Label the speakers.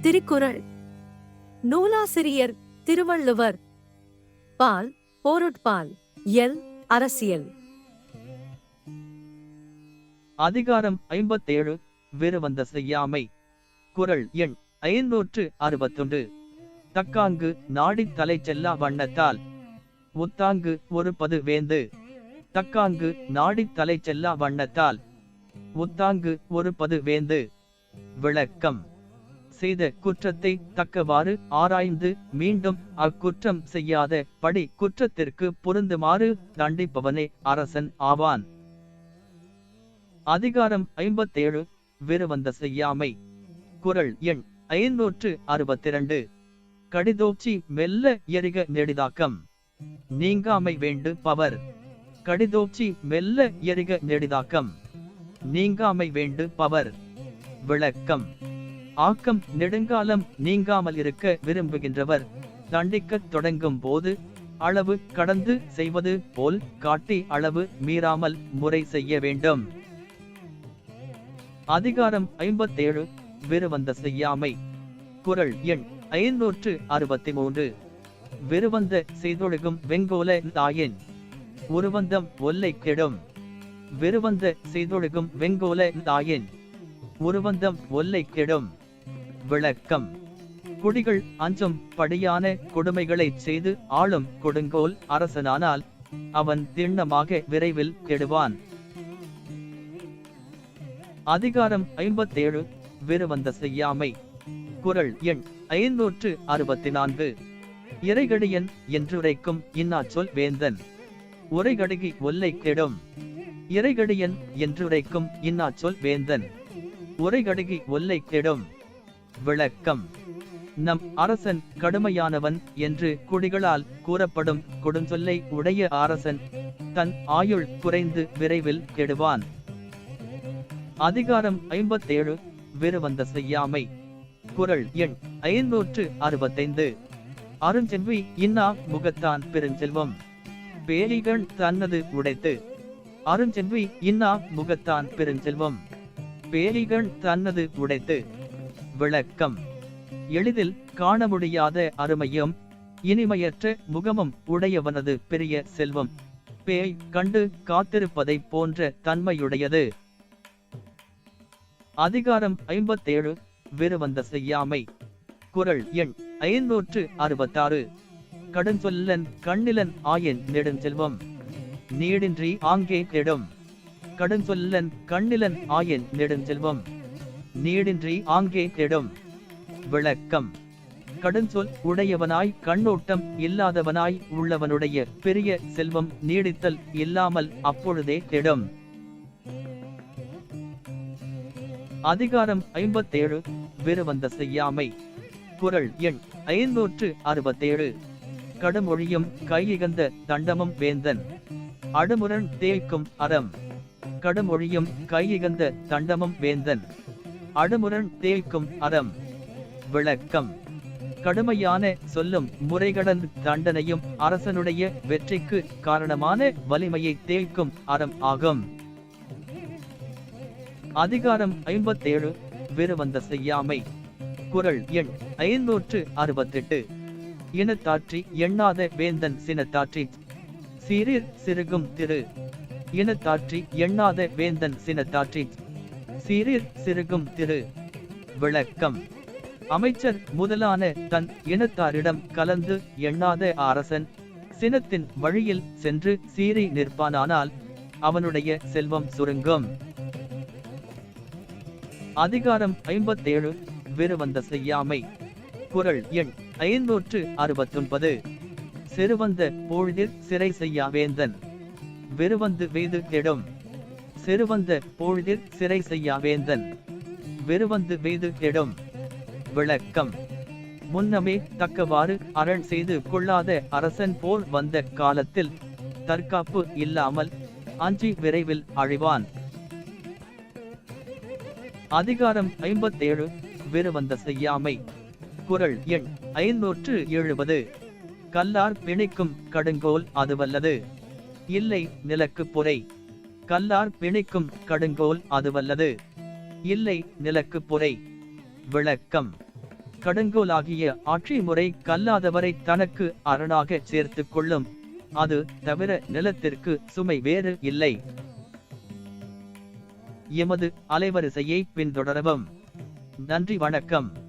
Speaker 1: திருக்குறள். நூலாசிரியர் திருவள்ளுவர். பால் போருட்பால் எல் அரசியல்.
Speaker 2: அதிகாரம் ஐம்பத்தேழு விருவந்த செய்யாமை. குரல் எண் ஐநூற்று அறுபத்தொன்று. தக்காங்கு நாடி தலை செல்லா வண்ணத்தால். உத்தாங்கு ஒரு பது வேந்து. தக்காங்கு நாடித் தலை செல்லா வண்ணத்தால். உத்தாங்கு ஒரு பது வேந்து. விளக்கம். செய்த குற்றத்தை தக்கவாறு ஆராய்ந்து மீண்டும் அக்குற்றம் செய்யாத படி குற்றத்திற்கு பொருந்துமாறு தண்டிப்பவனே அரசன் ஆவான். அதிகாரம் ஐம்பத்தேழு. விருவந்த செய்யாமை. குரல் எண் ஐநூற்று அறுபத்திரண்டு. கடிதோச்சி மெல்ல எரிக நெடிதாக்கம். நீங்காமை வேண்டு பவர். கடிதோச்சி மெல்ல எரிக நெடிதாக்கம். நீங்காமை வேண்டு பவர். விளக்கம். ஆக்கம் நெடுங்காலம் நீங்காமல் இருக்க விரும்புகின்றவர். தண்டிக்கத் தொடங்கும் போது அளவு கடந்து செய்வது போல் காட்டி அளவு மீறாமல் முறை செய்ய வேண்டும். அதிகாரம் ஐம்பத்தேழு விருவந்த செய்யாமை. குரல் எண் ஐநூற்று அறுபத்தி மூன்று விருவந்த செய்தொழுகும் வெங்கோல தாயின். உருவந்தம் ஒல்லை கெடும். விருவந்த செய்தொழுகும் வெங்கோல தாயின். உருவந்தம் ஒல்லை கெடும். விளக்கம். குடிகள் அஞ்சும் படியான கொடுமைகளைச் செய்து ஆளும் கொடுங்கோல் அரசனானால் அவன் திண்ணமாக விரைவில் கெடுவான். அதிகாரம் ஐம்பத்தேழு விருவந்த செய்யாமை. குறள் எண் ஐநூற்று அறுபத்தி நான்கு இறைகடியன் என்றுரைக்கும் இன்னாச்சொல் வேந்தன். உரைகடுகி ஒல்லை கெடும். இறைகடியன் என்றுரைக்கும் இன்னாச்சொல் வேந்தன். உரைகடுகி ஒல்லை கெடும். விளக்கம். நம் அரசன் கடுமையானவன் என்று குடிகளால் கூறப்படும் கொடுஞ்சொல்லை உடைய அரசன் தன் ஆயுள் குறைந்து விரைவில் கெடுவான். அதிகாரம் ஐம்பத்தேழு விருவந்த செய்யாமை. குறள் எண் ஐநூற்று அறுபத்தைந்து. அருஞ்செல்வி இன்னா முகத்தான் பெருஞ்செல்வம். பேலிகள் தன்னது உடைத்து. அருஞ்செல்வி இன்னா முகத்தான் பெருஞ்செல்வம். பேலிகள் தன்னது உடைத்து. விளக்கம். எளிதில் காண முடியாத அருமையும் இனிமையற்ற முகமும் உடையவனது பெரிய செல்வம். பேய் கண்டு காத்திருப்பதை போன்ற தன்மையுடையது. அதிகாரம் ஐம்பத்தேழு விருவந்த செய்யாமை. குறள் எண் ஐநூற்று அறுபத்தாறு. கடுஞ்சொல்லன் கண்ணிலன் ஆயின் நெடுஞ்செல்வம். நீடின்றி ஆங்கே கெடும். கடுஞ்சொல்லன் கண்ணிலன் ஆயின் நெடுஞ்செல்வம். நீடின்றி ஆங்கே கெடும். விளக்கம். கடுஞ்சொல் உடையவனாய் கண்ணோட்டம் இல்லாதவனாய் உள்ளவனுடைய பெரிய செல்வம் நீடித்தல் இல்லாமல் அப்பொழுதே கெடும். அதிகாரம் ஐம்பத்தேழு விருவந்த செய்யாமை. குரல் எண் ஐநூற்று அறுபத்தேழு. கடுமொழியும் கையிகந்த தண்டமும் வேந்தன். அடுமுரண் தேய்க்கும் அறம். கடுமொழியும் கையிகந்த தண்டமும் வேந்தன். அடுமுரண் தேய்க்கும் அறம். விளக்கம். கடுமையான சொல்லும் முறைகடன் தண்டனையும் அரசனுடைய வெற்றிக்கு காரணமான வலிமையை தேய்க்கும் அறம் ஆகும். அதிகாரம் ஐம்பத்தேழு. விருவந்த செய்யாமை. குறள் எண் ஐநூற்று அறுபத்தெட்டு. இனத்தாற்றி எண்ணாத வேந்தன் சினத்தாற்றி சீரிர் சிறுகும் திரு. இனத்தாற்றி எண்ணாத வேந்தன் சினத்தாற்றி சீரிர் சிறுகும் திரு விளக்கம். அமைச்சர் முதலான தன் இனத்தாரிடம் கலந்து எண்ணாத அரசன் சினத்தின் வழியில் சென்று சீறி நிற்பானானால் அவனுடைய செல்வம் சுருங்கும். அதிகாரம் ஐம்பத்தேழு விருவந்த செய்யாமை. குரல் எண் ஐநூற்று அறுபத்தொன்பது. சிறுவந்த பொழுதில் சிறை செய்யா வேந்தன். விருவந்து வெய்து கெடும். சிறுவந்த போழ்தில் சிறை செய்யாவேந்தன் வேந்தன். வெய்து கெடும். விளக்கம். முன்னமே தக்கவாறு அரண் செய்து கொள்ளாத அரசன் போல் வந்த காலத்தில் தற்காப்பு இல்லாமல் அஞ்சி விரைவில் அழிவான். அதிகாரம் ஐம்பத்தேழு. வெறுவந்த செய்யாமை. குறள் எண் ஐநூற்று எழுபது. கல்லார் பிணிக்கும் கடுங்கோல் அதுவல்லது. இல்லை நிலக்கு பொறை கல்லார் பிணிக்கும் கடுங்கோல் அதுவல்லது. இல்லை நிலக்கு பொறை விளக்கம். கடுங்கோலாகிய ஆட்சி முறை கல்லாதவரை தனக்கு அரணாக சேர்த்துக் கொள்ளும். அது தவிர நிலத்திற்கு சுமை வேறு இல்லை. எமது அலைவரிசையை பின்தொடரவும். நன்றி வணக்கம்.